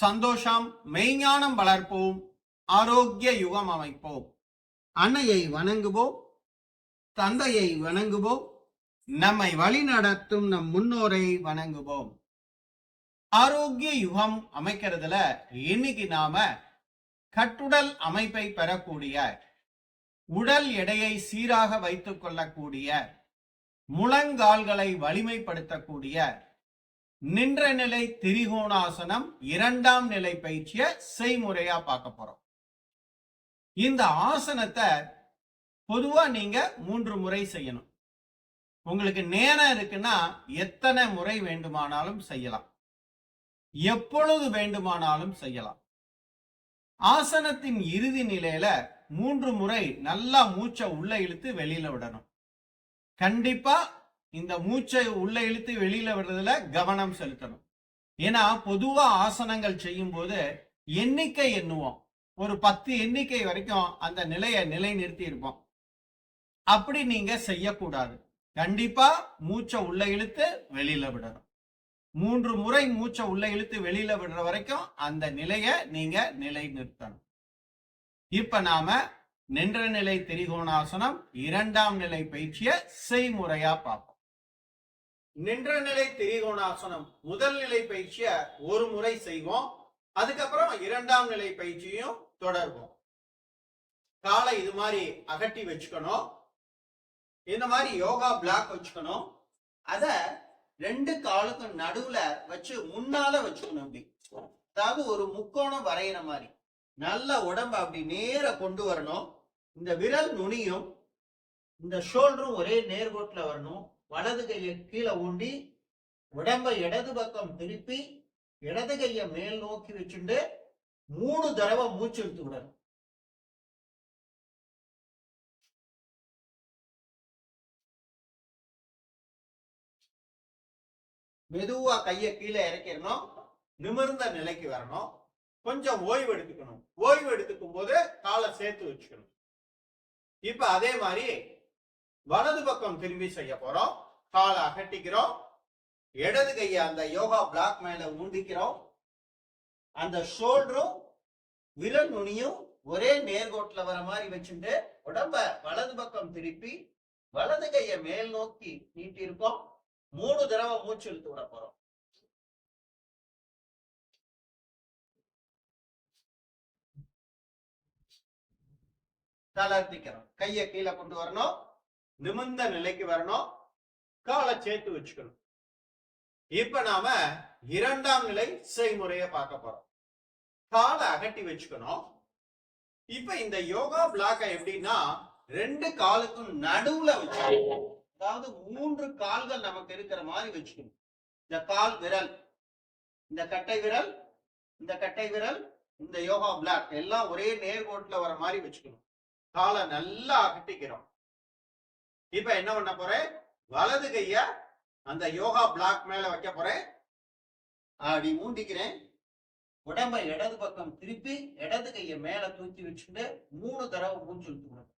சந்தோஷம் மெய்ஞானம் வளர்ப்போம் ஆரோக்கிய யுகம் அமைப்போம். அன்னையை வணங்குவோம் தந்தையை வணங்குவோம் நம்மை வழிநடத்தும் நம் முன்னோரை வணங்குவோம். ஆரோக்கிய யுகம் அமைக்கிறதுல இன்னைக்கு நாம கட்டுடல் அமைப்பை பெறக்கூடிய உடல் எடையை சீராக வைத்துக் கொள்ளக்கூடிய முழங்கால்களை வலிமைப்படுத்தக்கூடிய நின்ற நிலை திரிகோணாசனம் இரண்டாம் நிலை பயிற்சிய செய்முறையா பார்க்க போறோம். இந்த ஆசனத்தை பொதுவா நீங்க மூன்று முறை செய்யணும். உங்களுக்கு நேரம் இருக்குன்னா எத்தனை முறை வேண்டுமானாலும் செய்யலாம். எப்பொழுது வேண்டுமானாலும் செய்யலாம். ஆசனத்தின் இறுதி நிலையில மூன்று முறை நல்லா மூச்சை உள்ள இழுத்து வெளியில விடணும். கண்டிப்பா இந்த மூச்சை உள்ள இழுத்து வெளியில விடுறதுல கவனம் செலுத்தணும். ஏன்னா பொதுவா ஆசனங்கள் செய்யும் போது எண்ணிக்கை எண்ணுவோம். ஒரு பத்து எண்ணிக்கை வரைக்கும் அந்த நிலையை நிலைநிறுத்தி இருப்போம். அப்படி நீங்க செய்யக்கூடாது. கண்டிப்பா மூச்சை உள்ள இழுத்து வெளியில விடணும். மூன்று முறை மூச்சை உள்ள இழுத்து வெளியில விடுற வரைக்கும் அந்த நிலையை நீங்க நிலைநிறுத்தணும். இப்ப நாம நின்ற நிலை திரிகோணாசனம் இரண்டாம் நிலை பயிற்சியை செய்முறையா பார்ப்போம். நின்ற நிலை திரிகோணாசனம் முதல் நிலை பயிற்சிய ஒரு முறை செய்வோம். அதுக்கப்புறம் இரண்டாம் நிலை பயிற்சியும் தொடர்வோம். காலை இது மாதிரி அகட்டி வச்சுக்கணும். இந்த மாதிரி யோகா பிளாக் வச்சுக்கணும். அத ரெண்டு காலுக்கும் நடுவுல வச்சு முன்னால வச்சுக்கணும் அப்படி. அதாவது ஒரு முக்கோணம் வரைகிற மாதிரி. நல்ல உடம்ப அப்படி நேர கொண்டு வரணும். இந்த விரல் நுனியும் இந்த ஷோல்டரும் ஒரே நேர்கோட்டில் வரணும். வலது கையை கீழே ஊண்டி உடம்ப இடது பக்கம் திருப்பி இடது கையை மேல் நோக்கி வச்சுட்டு மூணு தடவை மூச்சு இழுத்து விடணும். மெதுவா கையை கீழே இறக்கிடணும். நிமிர்ந்த நிலைக்கு வரணும். கொஞ்சம் ஓய்வு எடுத்துக்கணும். ஓய்வு எடுத்துக்கும் போது காலை சேர்த்து வச்சுக்கணும். இப்ப அதே மாதிரி வலது பக்கம் திரும்பி செய்ய போறோம். காலை அகட்டிக்கிறோம் இடது கையை அந்த யோகா பிளாக் மேல ஊண்டிக்கிறோம் அந்த ஷோல்டரும் விரல் நுனியும் ஒரே நேர்கோட்டுல வர மாதிரி வச்சுட்டு உடம்ப வலது பக்கம் திருப்பி வலது கையை மேல் நோக்கி நீட்டி இருக்கோம் மூணு தடவை மூச்சு இழுத்து விட போறோம். தளர்த்திக்கிறோம் கையை கீழே கொண்டு வரணும். நிமிர்ந்த நிலைக்கு வரணும். காலை சேர்த்து வச்சுக்கணும். இப்ப நாம இரண்டாம் நிலை செய்முறையை பார்க்க போறோம். காலை அகட்டி வச்சுக்கணும். இப்ப இந்த யோகா பிளாக்க எப்படின்னா ரெண்டு காலுக்கும் நடுவுல வச்சுக்கணும். அதாவது மூன்று கால்கள் நமக்கு இருக்கிற மாதிரி வச்சுக்கணும். இந்த கால் விரல் இந்த கட்டை விரல் இந்த கட்டை விரல் இந்த யோகா பிளாக் எல்லாம் ஒரே நேர்கோட்டில் வர மாதிரி வச்சுக்கணும். காலை நல்லா அகட்டிக்கிறோம். இப்ப என்ன பண்ண போறேன்? வலது கைய அந்த யோகா பிளாக் மேல வைக்க போறேன். அப்படி மூண்டிக்கிறேன் உடம்ப இடது பக்கம் திருப்பி இடது கையை மேல தூக்கி வச்சுட்டு மூணு தடவை மூச்சு இழுத்துக்கணும்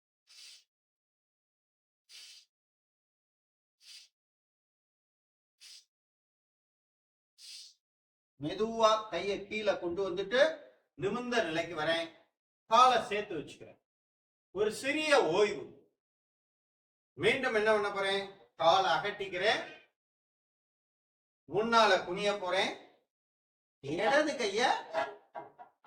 மெதுவா கையை கீழே கொண்டு வந்துட்டு நிமிர்ந்த நிலைக்கு வரேன். காலை சேர்த்து வச்சுக்கிறேன். ஒரு சிறிய ஓய்வு. மீண்டும் என்ன பண்ண போறேன்? காலை அகட்டிக்கிறேன். முன்னால குனிய போறேன். இடது கைய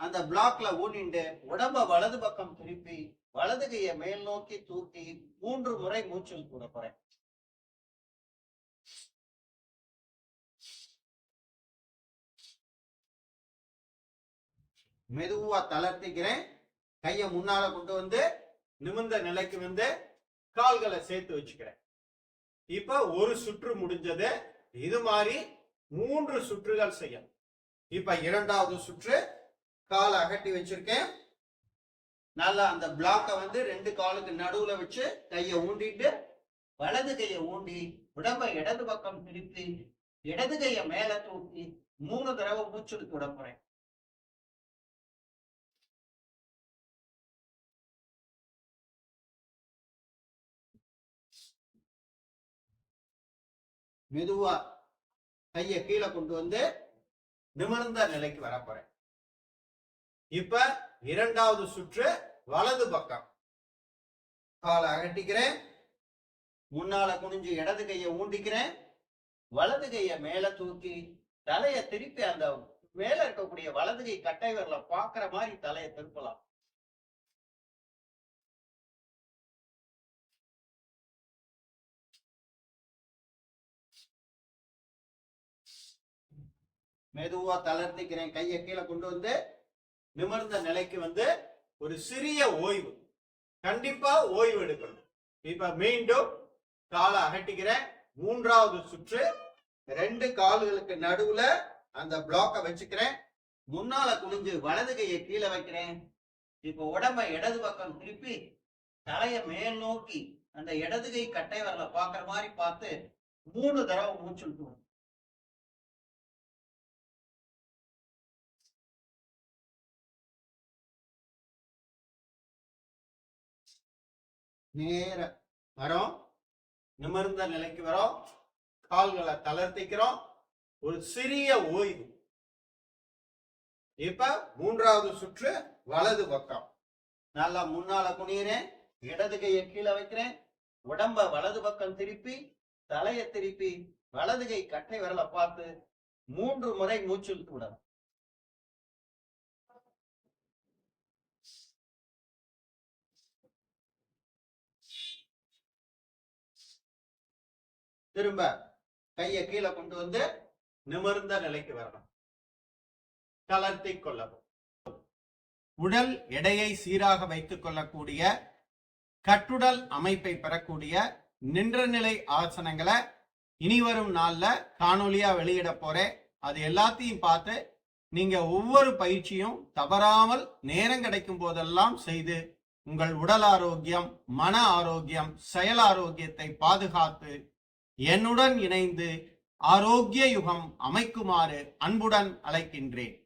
அந்த பிளாக்ல ஊனிண்டு உடம்ப வலது பக்கம் திருப்பி வலது கைய மேல் நோக்கி தூக்கி மூன்று முறை மூச்சல் கூட போறேன். மெதுவா தளர்த்திக்கிறேன். கைய முன்னால கொண்டு வந்து நிமிர்ந்த நிலைக்கு வந்து கால்களை சேர்த்து வச்சுக்கிறேன். இப்ப ஒரு சுற்று முடிஞ்சது. இது மாதிரி மூன்று சுற்றுகள் செய்யணும். இப்ப இரண்டாவது சுற்று காலை அகட்டி வச்சிருக்கேன். நல்லா அந்த பிளாக்கை வந்து ரெண்டு காலுக்கு நடுவுல வச்சு கையை ஊண்டிட்டு வலது கையை ஊண்டி உடம்ப இடது பக்கம் திருப்பி இடது கையை மேல தூக்கி மூணு தடவை மூச்சு விட போறேன். மெதுவா கையை கீழே கொண்டு வந்து நிமிர்ந்த நிலைக்கு வர போறேன். இப்ப இரண்டாவது சுற்று வலது பக்கம். காலை அகட்டிக்கிறேன். முன்னால குனிஞ்சு இடது கையை ஊண்டிக்கிறேன். வலது கையை மேல தூக்கி தலையை திருப்பி அந்த மேல இருக்கக்கூடிய வலது கை கட்டை விரல பாக்குற மாதிரி தலையை திருப்பலாம். மெதுவா தளர்த்திக்கிறேன். கையை கீழே கொண்டு வந்து நிமிர்ந்த நிலைக்கு வந்து ஒரு சிறிய ஓய்வு. கண்டிப்பா ஓய்வு எடுக்கணும். இப்ப மீண்டும் காலை அகட்டிக்கிறேன். மூன்றாவது சுற்று. ரெண்டு கால்களுக்கு நடுவுல அந்த பிளாக்க வச்சுக்கிறேன். முன்னால குனிஞ்சு வலது கையை கீழே வைக்கிறேன். இப்ப உடம்ப இடது பக்கம் திருப்பி தலையை மேல் நோக்கி அந்த இடது கை கட்டை வரல பாக்குற மாதிரி பார்த்து மூணு தடவை மூச்சு விட்டுவோம் நேர வரோம். நிமிர்ந்த நிலைக்கு வரோம். கால்களை தளர்த்திக்கிறோம். ஒரு சிறிய ஓய்வு. இப்ப மூன்றாவது சுற்று வலது பக்கம். நல்லா முன்னால குனியிறேன். இடது கையை கீழே வைக்கிறேன். உடம்ப வலது பக்கம் திருப்பி தலையை திருப்பி வலது கை கட்டை விரல பார்த்து மூன்று முறை மூச்சு இழுத்து விடணும் திரும்ப கையை கீழே கொண்டு வந்து நிமிர்ந்த நிலைக்கு வரணும். தளர்த்தி கொள்ளவும். உடல் எடையை சீராக வைத்துக் கொள்ளக்கூடிய கட்டுடல் அமைப்பை பெறக்கூடிய நின்ற நிலை ஆசனங்களை இனி வரும் நாள்ல காணொலியா வெளியிட போறேன். அது எல்லாத்தையும் பார்த்து நீங்க ஒவ்வொரு பயிற்சியும் தவறாமல் நேரம் கிடைக்கும் போதெல்லாம் செய்து உங்கள் உடல் ஆரோக்கியம் மன ஆரோக்கியம் செயல் ஆரோக்கியத்தை பாதுகாத்து என்னுடன் இணைந்து ஆரோக்கிய யுகம் அமைக்குமாறு அன்புடன் அழைக்கின்றேன்.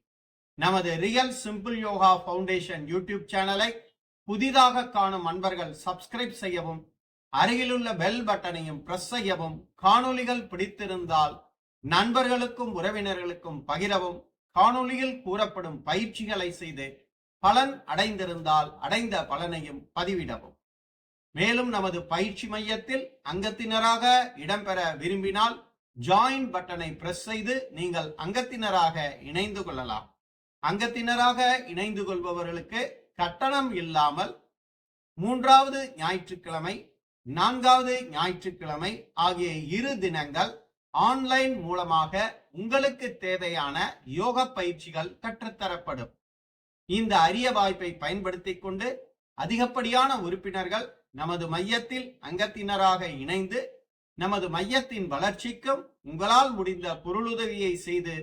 நமது real simple yoga foundation YouTube சேனலை புதிதாக காணும் அன்பர்கள் சப்ஸ்கிரைப் செய்யவும் அருகிலுள்ள பெல் பட்டனையும் பிரஸ் செய்யவும் காணொளிகள் பிடித்திருந்தால் நண்பர்களுக்கும் உறவினர்களுக்கும் பகிரவும் காணொளியில் கூறப்படும் பயிற்சிகளை செய்து பலன் அடைந்திருந்தால் அடைந்த பலனையும் பதிவிடவும். மேலும் நமது பயிற்சி மையத்தில் அங்கத்தினராக இடம்பெற விரும்பினால் ஜாயின் பட்டனை பிரஸ் செய்து நீங்கள் அங்கத்தினராக இணைந்து கொள்ளலாம். அங்கத்தினராக இணைந்து கொள்பவர்களுக்கு கட்டணம் இல்லாமல் மூன்றாவது ஞாயிற்றுக்கிழமை நான்காவது ஞாயிற்றுக்கிழமை ஆகிய இரு தினங்கள் ஆன்லைன் மூலமாக உங்களுக்கு தேவையான யோக பயிற்சிகள் கற்றுத்தரப்படும். இந்த அரிய வாய்ப்பை பயன்படுத்திக் கொண்டு அதிகப்படியான உறுப்பினர்கள் நமது மையத்தில் அங்கத்தினராக இணைந்து நமது மையத்தின் வளர்ச்சிக்கும் உங்களால் முடிந்த பொருளுதவியை செய்து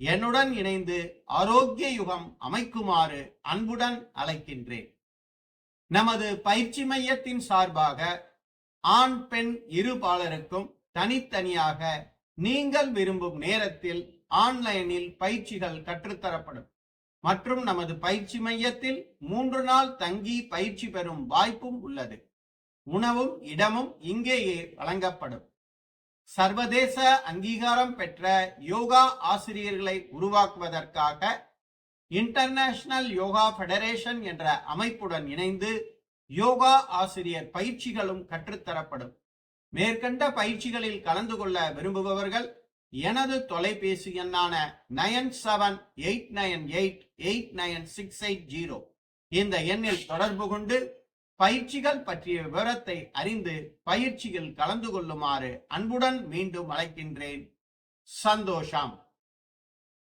என்னுடன் இணைந்து ஆரோக்கிய யுகம் அமைக்குமாறு அன்புடன் அழைக்கின்றேன். நமது பயிற்சி மையத்தின் சார்பாக ஆண் பெண் இரு பாலருக்கும் தனித்தனியாக நீங்கள் விரும்பும் நேரத்தில் ஆன்லைனில் பயிற்சிகள் கற்றுத்தரப்படும். மற்றும் நமது பயிற்சி மையத்தில் மூன்று நாள் தங்கி பயிற்சி பெறும் வாய்ப்பும் உள்ளது. உணவும் இடமும் இங்கேயே வழங்கப்படும். சர்வதேச அங்கீகாரம் பெற்ற யோகா ஆசிரியர்களை உருவாக்குவதற்காக இன்டர்நேஷனல் யோகா ஃபெடரேஷன் என்ற அமைப்புடன் இணைந்து யோகா ஆசிரியர் பயிற்சிகளும் கற்றுத்தரப்படும். மேற்கண்ட பயிற்சிகளில் கலந்து கொள்ள விரும்புபவர்கள் எனது தொலைபேசி எண்ணான nine seven eight nine eight eight nine six eight zero. இந்த எண்ணில் தொடர்பு கொண்டு பயிற்சிகள் பற்றிய விவரத்தை அறிந்து பயிற்சியில் கலந்து கொள்ளுமாறு அன்புடன் மீண்டும் அழைக்கின்றேன். சந்தோஷம்.